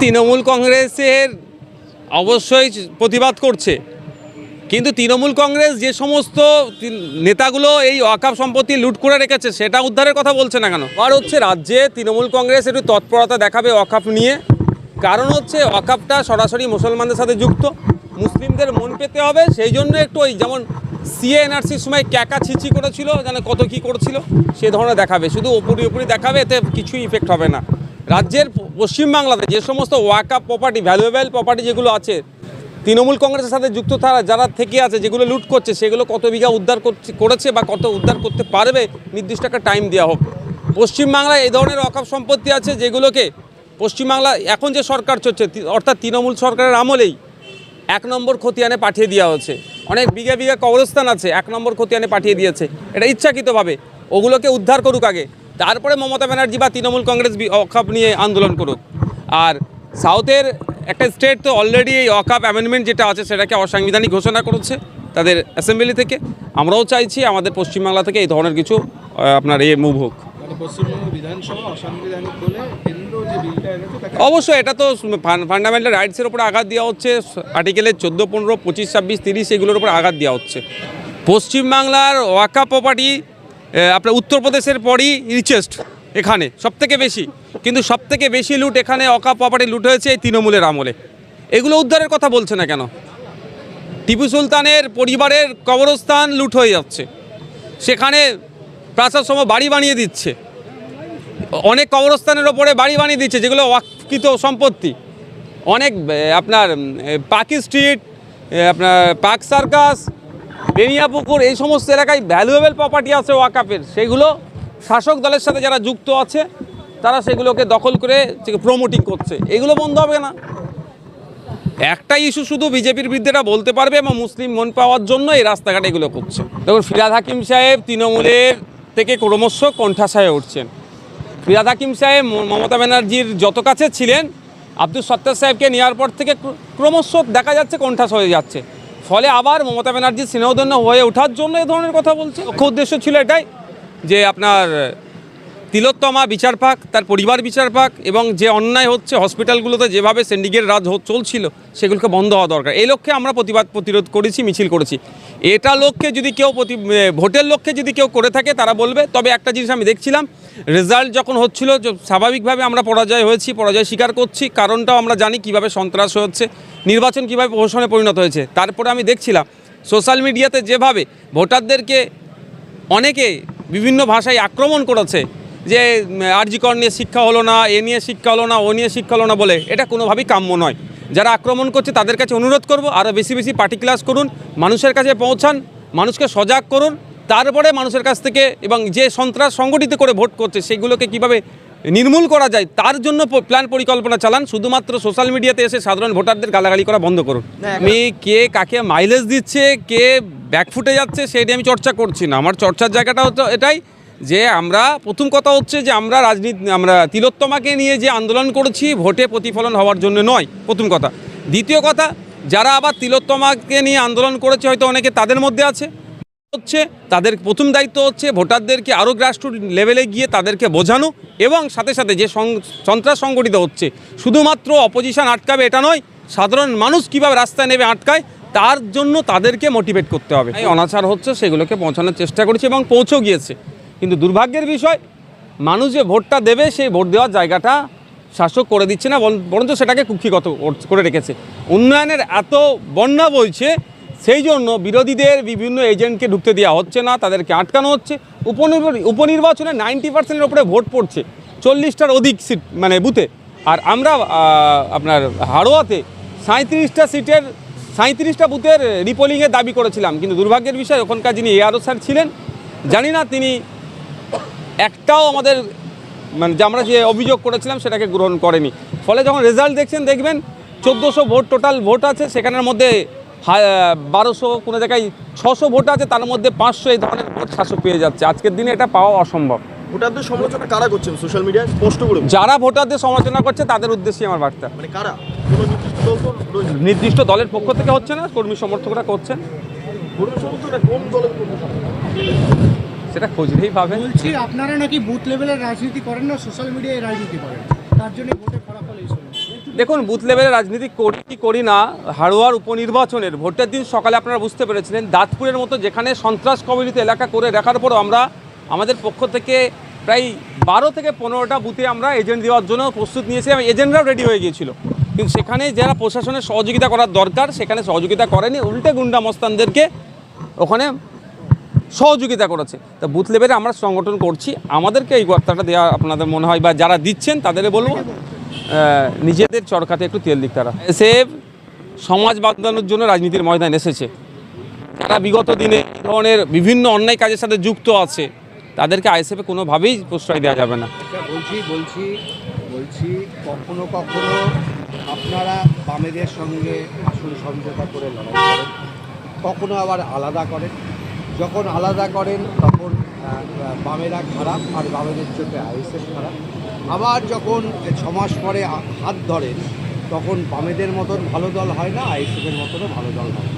তৃণমূল কংগ্রেসের অবশ্যই প্রতিবাদ করছে। কিন্তু তৃণমূল কংগ্রেস যে সমস্ত নেতাগুলো এই অকাপ সম্পত্তি লুট করে রেখেছে, সেটা উদ্ধারের কথা বলছে না কেন? আর হচ্ছে রাজ্যে তৃণমূল কংগ্রেস একটু তৎপরতা দেখাবে অকাপ নিয়ে। কারণ হচ্ছে ওয়াকাপটা সরাসরি মুসলমানদের সাথে যুক্ত। মুসলিমদের মন পেতে হবে, সেই জন্য একটু ওই যেমন সিএ এনআরসির সময় ক্যাকা ছিচি করেছিল, যেন কত কি করছিল, সে ধরনের দেখাবে। শুধু উপরি উপরি দেখাবে, এতে কিছুই ইফেক্ট হবে না। রাজ্যের পশ্চিমবাংলাতে যে সমস্ত ওয়াকাপ প্রপার্টি ভ্যালুয়েবল প্রপার্টি যেগুলো আছে, তৃণমূল কংগ্রেসের সাথে যুক্ত তারা যারা থেকে আছে, যেগুলো লুট করছে, সেগুলো কত বিঘা উদ্ধার করছে- করেছে বা কত উদ্ধার করতে পারবে, নির্দিষ্ট একটা টাইম দেওয়া হোক। পশ্চিমবাংলায় এই ধরনের অকাপ সম্পত্তি আছে যেগুলোকে পশ্চিমবাংলা এখন যে সরকার চলছে অর্থাৎ তৃণমূল সরকারের আমলেই এক নম্বর খতিয়ানে পাঠিয়ে দেওয়া হচ্ছে। অনেক বিঘা বিঘা কবরস্থান আছে, এক নম্বর খতিয়ানে পাঠিয়ে দিয়েছে। এটা ইচ্ছাকৃতভাবে, ওগুলোকে উদ্ধার করুক আগে। তারপরে মমতা ব্যানার্জি বা তৃণমূল কংগ্রেস অকাপ নিয়ে আন্দোলন করুক। আর সাউথের একটা স্টেট তো অলরেডি এই অকাপ অ্যামেন্ডমেন্ট যেটা আছে সেটাকে অসাংবিধানিক ঘোষণা করেছে তাদের অ্যাসেম্বলি থেকে। আমরাও চাইছি আমাদের পশ্চিমবাংলা থেকে এই ধরনের কিছু আপনার এ মুভ হোক। মানে অবশ্যই এটা তো ফান্ডামেন্টাল রাইটসের উপরে আঘাত দেওয়া হচ্ছে। আর্টিকেলের চোদ্দ পনেরো পঁচিশ ছাব্বিশ তিরিশ এগুলোর উপরে আঘাত দেওয়া হচ্ছে। পশ্চিমবাংলার ওয়াকা প্রপার্টি আপনার উত্তরপ্রদেশের পরই রিচেস্ট এখানে সব থেকে বেশি। কিন্তু সব থেকে বেশি লুট এখানে অকা প্রপার্টি লুট হয়েছে এই তৃণমূলের আমলে। এগুলো উদ্ধারের কথা বলছে না কেন? টিপু সুলতানের পরিবারের কবরস্থান লুট হয়ে যাচ্ছে। সেখানে প্রাসাদ সম বাড়ি বানিয়ে দিচ্ছে। অনেক কবরস্থানের ওপরে বাড়ি বানিয়ে দিচ্ছে, যেগুলো ওয়াকৃত সম্পত্তি। অনেক আপনার পাকি স্ট্রিট আপনার পাক সার্কাস বেনিয়াপুকুর, এই সমস্ত এলাকায় ভ্যালুয়েবল প্রপার্টি আছে ওয়াকাপের। সেগুলো শাসক দলের সাথে যারা যুক্ত আছে, তারা সেগুলোকে দখল করে প্রমোটিং করছে। এগুলো বন্ধ হবে না। একটা ইস্যু শুধু বিজেপির বিরুদ্ধেটা বলতে পারবে এবং মুসলিম মন পাওয়ার জন্য এই রাস্তাঘাট এগুলো করছে। দেখুন, ফিরাদ হাকিম সাহেব তৃণমূলের থেকে ক্রমশ কণ্ঠাস হয়ে উঠছেন। ফিরাদ হাকিম সাহেব মমতা ব্যানার্জির যত কাছে ছিলেন, আব্দুল সত্তার সাহেবকে নেওয়ার পর থেকে ক্রমশ দেখা যাচ্ছে কণ্ঠাস হয়ে যাচ্ছে। ফলে আবার মমতা ব্যানার্জির স্নেহধন্য হয়ে ওঠার জন্য এ ধরনের কথা বলছে। লক্ষ্য উদ্দেশ্য ছিল এটাই যে আপনার তিলোত্তমা বিচার পাক, তার পরিবার বিচার পাক এবং যে অন্যায় হচ্ছে হসপিটালগুলোতে যেভাবে সিন্ডিকেট রাজ চলছিল, সেগুলোকে বন্ধ হওয়া দরকার। এই লক্ষ্যে আমরা প্রতিবাদ প্রতিরোধ করেছি, মিছিল করেছি। এটা লক্ষ্যে যদি কেউ প্রতি ভোটের লক্ষ্যে যদি কেউ করে থাকে, তারা বলবে। তবে একটা জিনিস আমি দেখছিলাম রেজাল্ট যখন হচ্ছিল স্বাভাবিকভাবে আমরা পরাজয় হয়েছি, পরাজয় স্বীকার করছি, কারণটাও আমরা জানি কীভাবে সন্ত্রাস হচ্ছে, নির্বাচন কীভাবে প্রহসনে পরিণত হয়েছে। তারপরে আমি দেখছিলাম, সোশ্যাল মিডিয়াতে যেভাবে ভোটারদেরকে অনেকে বিভিন্ন ভাষায় আক্রমণ করেছে, যে আরজিকর নিয়ে শিক্ষা হলো না, এ নিয়ে শিক্ষা হলো না, ও নিয়ে শিক্ষা হলো না বলে, এটা কোনোভাবেই কাম্য নয়। যারা আক্রমণ করছে, তাদের কাছে অনুরোধ করব আরও বেশি বেশি পার্টি ক্লাস করুন, মানুষের কাছে পৌঁছান, মানুষকে সজাগ করুন তারপরে মানুষের কাছ থেকে এবং যে সন্ত্রাস সংগঠিত করে ভোট করছে সেগুলোকে কীভাবে নির্মূল করা যায় তার জন্য প্ল্যান পরিকল্পনা চালান। শুধুমাত্র সোশ্যাল মিডিয়াতে এসে সাধারণ ভোটারদের গালাগালি করা বন্ধ করুন। আমি কে কাকে মাইলেজ দিচ্ছে কে ব্যাকফুটে যাচ্ছে সেটি আমি চর্চা করছি না। আমার চর্চার জায়গাটা হতো এটাই যে আমরা প্রথম কথা হচ্ছে যে আমরা রাজনীতি আমরা তিলোত্তমাকে নিয়ে যে আন্দোলন করেছি ভোটে প্রতিফলন হওয়ার জন্য নয় প্রথম কথা। দ্বিতীয় কথা যারা আবার তিলোত্তমাকে নিয়ে আন্দোলন করেছে হয়তো অনেকে তাদের মধ্যে আছে। হচ্ছে, তাদের প্রথম দায়িত্ব হচ্ছে ভোটারদেরকে আরও গ্রাসরুট লেভেলে গিয়ে তাদেরকে বোঝানো এবং সাথে সাথে যে সন্ত্রাস সংগঠিত হচ্ছে, শুধুমাত্র অপোজিশন আটকাবে এটা নয়, সাধারণ মানুষ কীভাবে রাস্তায় নেবে আটকায়, তার জন্য তাদেরকে মোটিভেট করতে হবে। এই অনাচার হচ্ছে, সেগুলোকে পৌঁছানোর চেষ্টা করেছে এবং পৌঁছেও গিয়েছে। কিন্তু দুর্ভাগ্যের বিষয়, মানুষ যে ভোটটা দেবে, সেই ভোট দেওয়ার জায়গাটা শাসক করে দিচ্ছে না বরং- বরঞ্চ সেটাকে কুক্ষিগত করে রেখেছে। উন্নয়নের এত বন্যা বইছে সেই জন্য বিরোধীদের বিভিন্ন এজেন্টকে ঢুকতে দেওয়া হচ্ছে না, তাদেরকে আটকানো হচ্ছে। উপনির্ব- উপনির্বাচনে নাইনটি পার্সেন্টের ওপরে ভোট পড়ছে, চল্লিশটার অধিক সিট মানে বুথে। আর আমরা আপনার হাড়োয়াতে সাঁত্রিশটা সিটের সাঁত্রিশটা বুথের রিপোলিংয়ের দাবি করেছিলাম, কিন্তু দুর্ভাগ্যের বিষয়, ওখানকার যিনি এআরও স্যার ছিলেন, জানি না তিনি একটাও আমাদের মানে যে আমরা যে অভিযোগ করেছিলাম সেটাকে গ্রহণ করেনি। ফলে যখন রেজাল্ট দেখছেন, দেখবেন চোদ্দোশো ভোট, টোটাল ভোট আছে, সেখানের মধ্যে বারোশো কোনো জায়গায় ছশো ভোট আছে তার মধ্যে পাঁচশো এই ধরনের ভোট শাসক পেয়ে যাচ্ছে। আজকের দিনে এটা পাওয়া অসম্ভব। ভোটারদের সমালোচনা কারা করছেন সোশ্যাল মিডিয়ায়? স্পষ্ট করে। যারা ভোটারদের সমালোচনা করছে তাদের উদ্দেশ্যে আমার বার্তা। মানে কারা? নির্দিষ্ট দলের পক্ষ থেকে হচ্ছে না কর্মী সমর্থকরা করছেন? সেটা খুঁজলেই পাবেন। বলছি আপনারা নাকি বুথ লেভেলের রাজনীতি করেন না সোশ্যাল মিডিয়ায় রাজনীতি করেন। তার জন্য ভোটের ফলাফল এই সময় দেখুন, বুথ লেভেলে রাজনীতি করি কি করি না, হাড়োয়ার উপনির্বাচনের ভোটের দিন সকালে আপনারা বুঝতে পেরেছিলেন, দাঁতপুরের মতো যেখানে সন্ত্রাস কবলিত এলাকা করে রাখার পরও আমরা আমাদের পক্ষ থেকে প্রায় বারো থেকে পনেরোটা বুথে আমরা এজেন্ট দেওয়ার জন্য প্রস্তুত নিয়েছিলাম এজেন্টরাও রেডি হয়ে গিয়েছিল। কিন্তু সেখানে যারা প্রশাসনের সহযোগিতা করার দরকার, সেখানে সহযোগিতা করেনি, উল্টে গুন্ডা মস্তানদেরকে ওখানে সহযোগিতা করেছে। তা বুথ লেভেলে আমরা সংগঠন করছি, আমাদেরকে এই বার্তাটা দেওয়া আপনাদের মনে হয় বা যারা দিচ্ছেন তাদের বলব। নিজেদের চরকাতে একটু তেল দিক তারা। এসে সমাজ বাঁধানোর জন্য রাজনীতির ময়দান এসেছে। তারা বিগত দিনে এই ধরনের বিভিন্ন অন্যায় কাজের সাথে যুক্ত আছে। তাদেরকে আইএসএফে কোনোভাবেই প্রশ্রয় দেওয়া যাবে না। আচ্ছা বলছি বলছি বলছি, কখনো কখনো আপনারা বামেদের সঙ্গে আসল সমঝোতা করে লড়াই করেন, কখনো আবার আলাদা করেন। যখন আলাদা করেন, তখন বামেরা খারাপ আর বামেদের চোখে আইএসএফ খারাপ। আবার যখন ছমাস পরে হাত ধরেন, তখন বামেদের মতন ভালো দল হয় না, আইএসএফের মতনও ভালো দল হয়।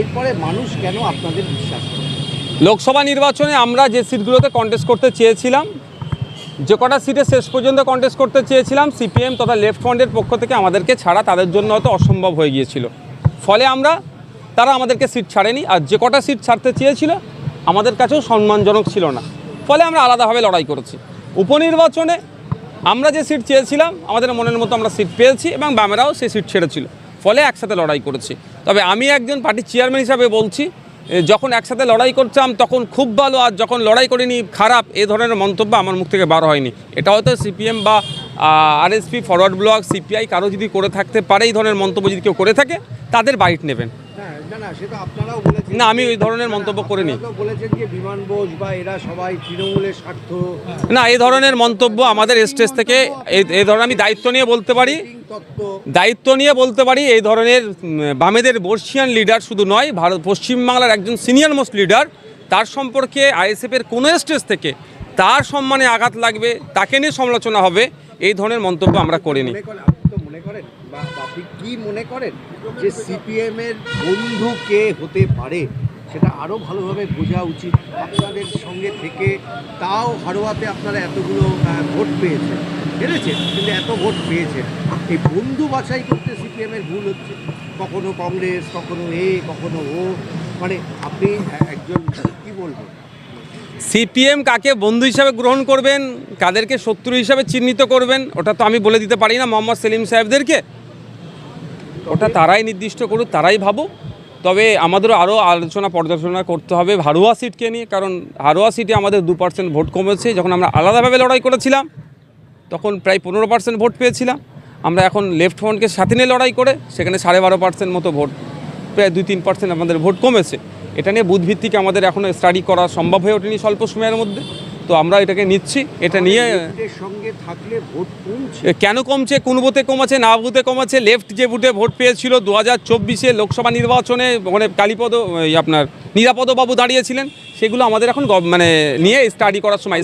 এরপরে মানুষ কেন আপনাদের বিশ্বাস করে লোকসভা নির্বাচনে আমরা যে সিটগুলোতে কন্টেস্ট করতে চেয়েছিলাম, যে কটা সিটে শেষ পর্যন্ত কন্টেস্ট করতে চেয়েছিলাম, সিপিএম তথা লেফট ফ্রন্টের পক্ষ থেকে আমাদেরকে ছাড়া তাদের জন্য হয়তো অসম্ভব হয়ে গিয়েছিল। ফলে আমরা, তারা আমাদেরকে সিট ছাড়েনি, আর যে কটা সিট ছাড়তে চেয়েছিল, আমাদের কাছেও সম্মানজনক ছিল না। ফলে আমরা আলাদাভাবে লড়াই করেছি। উপনির্বাচনে আমরা যে সিট চেয়েছিলাম, আমাদের মনের মতো আমরা সিট পেয়েছি এবং বামেরাও সেই সিট ছেড়েছিল। ফলে একসাথে লড়াই করেছি। তবে আমি একজন পার্টির চেয়ারম্যান হিসাবে বলছি যখন একসাথে লড়াই করতাম তখন খুব ভালো, আর যখন লড়াই করিনি, খারাপ, এ ধরনের মন্তব্য আমার মুখ থেকে বার হয়নি। এটা হয়তো সিপিএম বা আরএসপি ফরওয়ার্ড ব্লক সিপিআই কারও যদি করে থাকতে পারে, এই ধরনের মন্তব্য যদি কেউ করে থাকে, তাদের বাইট নেবেন। না না সেটা আপনারাও বলেছেন না, আমি ওই ধরনের মন্তব্য করিনি। বলেছেন যে বিমান বোস বা এরা সবাই তৃণমূলের স্বার্থ। না এই ধরনের মন্তব্য আমাদের স্টেজ থেকে এই- এই ধরনের আমি দায়িত্ব নিয়ে বলতে পারি। দায়িত্ব নিয়ে বলতে পারি এই ধরনের বামেদের বর্ষিয়ান লিডার শুধু নয় ভারত পশ্চিমবাংলার একজন সিনিয়র মোস্ট লিডার তার সম্পর্কে আইএসএফের কোনো স্টেজ থেকে তার সম্মানে আঘাত লাগবে তাকে নিয়ে সমালোচনা হবে এই ধরনের মন্তব্য আমরা করিনি। মনে করেন? আপনি কি মনে করেন যে সিপিএম এর বন্ধু কে হতে পারে? সেটা আরও ভালোভাবে বোঝা উচিত আপনাদের সঙ্গে থেকে। তাও হারোয়াতে আপনারা এতগুলো ভোট পেয়েছেন। হেরেছেন কিন্তু এত ভোট পেয়েছেন। এই বন্ধু বাছাই করতে সিপিএম এর ভুল হচ্ছে। কখনো কংগ্রেস, কখনো এ, কখনো ও। মানে আপনি একজন, কি বলবেন সিপিএম কাকে বন্ধু হিসাবে গ্রহণ করবেন, কাদেরকে শত্রু হিসাবে চিহ্নিত করবেন, ওটা তো আমি বলে দিতে পারি না মোহাম্মদ সেলিম সাহেবদেরকে। ওটা তারাই নির্দিষ্ট করুক, তারাই ভাবুক। তবে আমাদেরও আরও আলোচনা পর্যালোচনা করতে হবে হারোয়া সিটকে নিয়ে, কারণ হারোয়া সিটে আমাদের দু পার্সেন্ট ভোট কমেছে। যখন আমরা আলাদাভাবে লড়াই করেছিলাম, তখন প্রায় পনেরো পার্সেন্ট ভোট পেয়েছিলাম। আমরা এখন লেফট ফ্রন্টকে সাথে নিয়ে লড়াই করে, সেখানে সাড়ে বারো পার্সেন্ট মতো ভোট, প্রায় দুই তিন পার্সেন্ট আমাদের ভোট কমেছে। এটা নিয়ে বুধভিত্তিক আমাদের এখনও স্টাডি করা সম্ভব হয়ে ওঠেনি স্বল্প সময়ের মধ্যে। তো আমরা এটাকে নিচ্ছি এটা নিয়ে সঙ্গে থাকলে ভোট কমছে। কেন কমছে? কোন বুথে কমাছে না বুথে কমাছে? লেফট যে বুথে ভোট পেয়েছিল দু হাজার চব্বিশে লোকসভা নির্বাচনে মানে কালীপদ আপনার নিরাপদবাবু দাঁড়িয়েছিলেন। সেগুলো আমাদের এখন মানে নিয়ে স্টাডি করার সময়।